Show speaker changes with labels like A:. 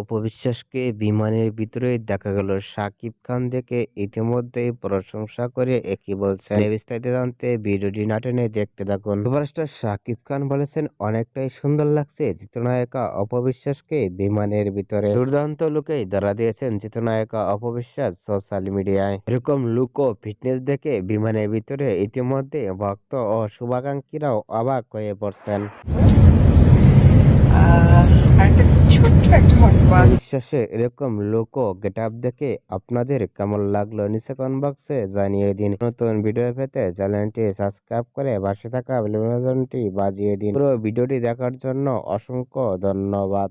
A: অপবিশ্বাসকে বিমানের ভিতরে দেখা গেল। শাকিব খান দেখে ইতিমধ্যেই প্রশংসা করে একই বলছেন বিস্তারিত জানতে ভিডিওটি না টেনে দেখতে থাকুন। সুপারস্টার শাকিব খান বলেছেন অনেকটাই সুন্দর লাগছে চিত্রনায়িকা অপবিশ্বাসকে বিমানের ভিতরে। দুর্দান্ত লুকেই ধরা দিয়েছেন চিত্রনায়িকা অপবিশ্বাস সোশ্যাল মিডিয়ায়। এরকম লুক ও ফিটনেস দেখে বিমানের ভিতরে ইতিমধ্যে ভক্ত ও শুভাকাঙ্ক্ষীরাও অবাক হয়ে পড়ছেন। বিশ্বাসে এরকম লোক গেট আপ দেখে আপনাদের কেমন লাগল? নিচে কমেন্ট বক্সে জানিয়ে দিন। নতুন ভিডিও পেতে চ্যানেলটি সাবস্ক্রাইব করে পাশে থাকা বাজিয়ে দিন। পুরো ভিডিওটি দেখার জন্য অসংখ্য ধন্যবাদ।